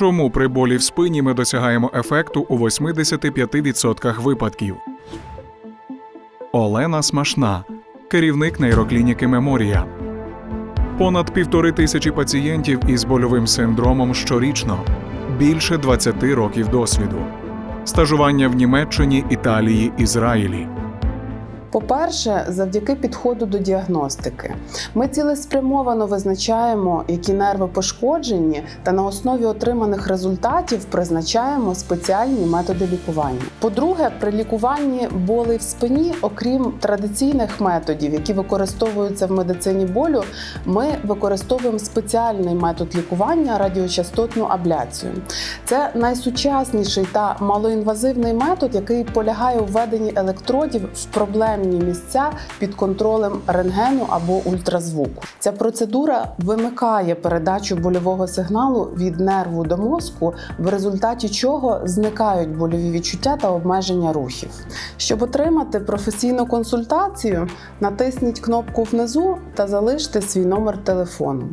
Чому при болі в спині ми досягаємо ефекту у 85% випадків? Олена Смашна, керівник нейроклініки Меморія. Понад півтори тисячі пацієнтів із больовим синдромом щорічно, більше 20 років досвіду, стажування в Німеччині, Італії, Ізраїлі. По-перше, завдяки підходу до діагностики, ми цілеспрямовано визначаємо, які нерви пошкоджені, та на основі отриманих результатів призначаємо спеціальні методи лікування. По-друге, при лікуванні болей в спині, окрім традиційних методів, які використовуються в медицині болю, ми використовуємо спеціальний метод лікування радіочастотну абляцію. Це найсучасніший та малоінвазивний метод, який полягає у введенні електродів в проблемні місця під контролем рентгену або ультразвуку. Ця процедура вимикає передачу больового сигналу від нерву до мозку, в результаті чого зникають больові відчуття та обмеження рухів. Щоб отримати професійну консультацію, натисніть кнопку внизу та залиште свій номер телефону.